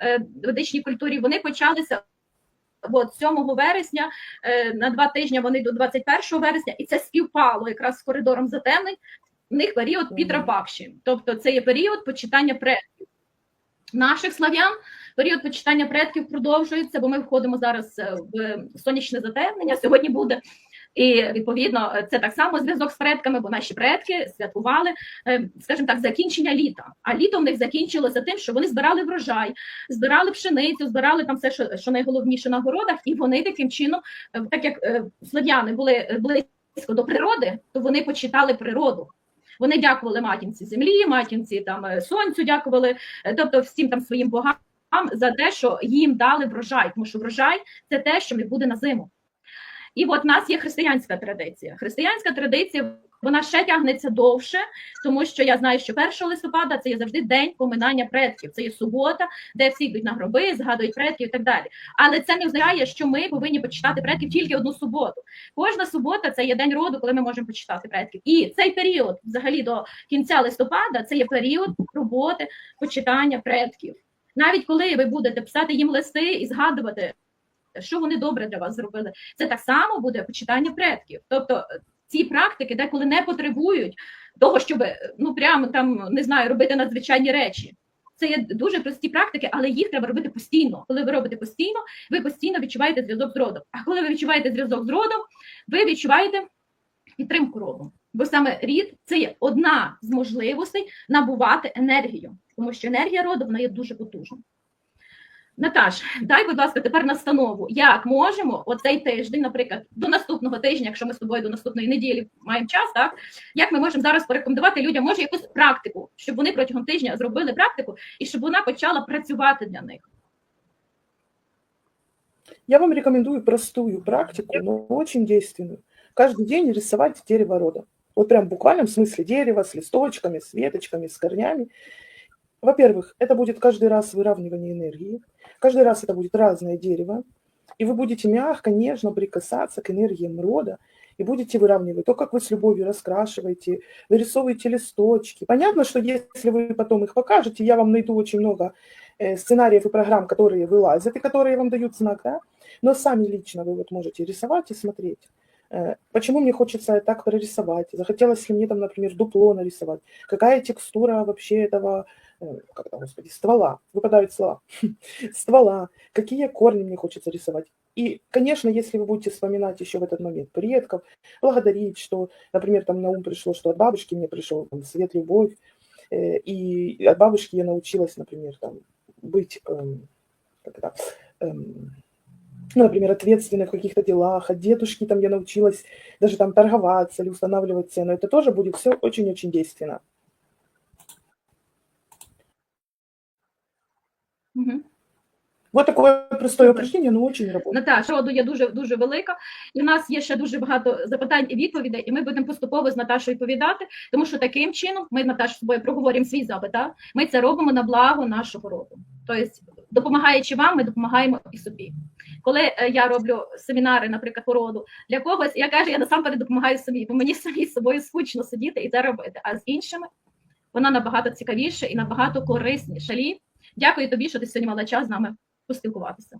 е, ведичній культурі, вони почалися. От 7 вересня е, на два тижні вони до 21 вересня, і це співпало якраз з коридором затемнень. В них період. Пітра Пакші, тобто це є період почитання предків. Наших слав'ян період почитання предків продовжується, бо ми входимо зараз е, в сонячне затемнення. Сьогодні буде. І відповідно це так само зв'язок з предками, бо наші предки святкували, е, скажімо так, закінчення літа. А літо в них закінчилося тим, що вони збирали врожай, збирали пшеницю, збирали там все, що, що найголовніше на городах, і вони таким чином, е, так як е, слав'яни були близько до природи, то вони почитали природу. Вони дякували матінці землі, матінці там сонцю, дякували, тобто всім там своїм богам за те, що їм дали врожай, тому що врожай це те, що не буде на зиму. І от в нас є християнська традиція. Християнська традиція вона ще тягнеться довше, тому що я знаю, що 1 листопада це є завжди день поминання предків. Це є субота, де всі йдуть на гроби, згадують предків і так далі. Але це не означає, що ми повинні почитати предків тільки одну суботу. Кожна субота це є день роду, коли ми можемо почитати предків. І цей період, взагалі до кінця листопада, це є період роботи почитання предків. Навіть коли ви будете писати їм листи і згадувати, що вони добре для вас зробили, це так само буде почитання предків. Тобто е, ці практики деколи не потребують того, щоб е, ну прямо там не знаю, робити надзвичайні речі. Це є дуже прості практики, але їх треба робити постійно. Коли ви робите постійно, ви постійно відчуваєте зв'язок з родом. А коли ви відчуваєте зв'язок з родом, ви відчуваєте підтримку роду. Бо саме рід це є одна з можливостей набувати енергію, тому що енергія роду вона є дуже потужна. Наташ, дай, будь ласка, тепер настанову, як можемо оцей тиждень, наприклад, до наступного тижня, якщо ми з тобою до наступної неділі маємо час, так як ми можемо зараз порекомендувати людям, може якусь практику, щоб вони протягом тижня зробили практику і щоб вона почала працювати для них. Я вам рекомендую простую практику, но очень действенную. Каждый день рисовать дерево рода. Вот прям в смысле дерево с листочками, с веточками, с корнями. Во-первых, это будет каждый раз выравнивание энергии. Каждый раз это будет разное дерево. И вы будете мягко, нежно прикасаться к энергиям рода и будете выравнивать. То, как вы с любовью раскрашиваете, вырисовываете листочки. Понятно, что если вы потом их покажете, я вам найду очень много э, сценариев и программ, которые вылазят и которые вам дают знак, да? но сами лично вы вот можете рисовать и смотреть. Э, Почему мне хочется так прорисовать? Захотелось ли мне там, например, дупло нарисовать? Какая текстура вообще этого, э, как это, господи, ствола? Выпадают слова. Ствола. Какие корни мне хочется рисовать? И, конечно, если вы будете вспоминать еще в этот момент предков, благодарить, что, например, там на ум пришло, что от бабушки мне пришел там, свет, любовь, э, и от бабушки я научилась, например, там, быть, эм, как это, эм, ну, например, ответственной в каких-то делах, от дедушки там я научилась даже там торговаться или устанавливать цену. Это тоже будет все очень-очень действенно. Угу. Вот такое простое упражнение, но очень работает. Наташа, роду є дуже дуже велика, і в нас є ще дуже багато запитань і відповідей, і ми будемо поступово з Наташою відповідати, тому що таким чином ми Наташа з собою проговоримо свій запит. Ми це робимо на благо нашого роду. Тобто, допомагаючи вам, ми допомагаємо і собі. Коли е, я роблю семінари, наприклад, по роду для когось, я кажу, я насамперед допомагаю собі, бо мені самі з собою скучно сидіти і це робити. А з іншими вона набагато цікавіше і набагато корисніше. Лі, дякую тобі, що ти сьогодні мала час з нами поспілкуватися.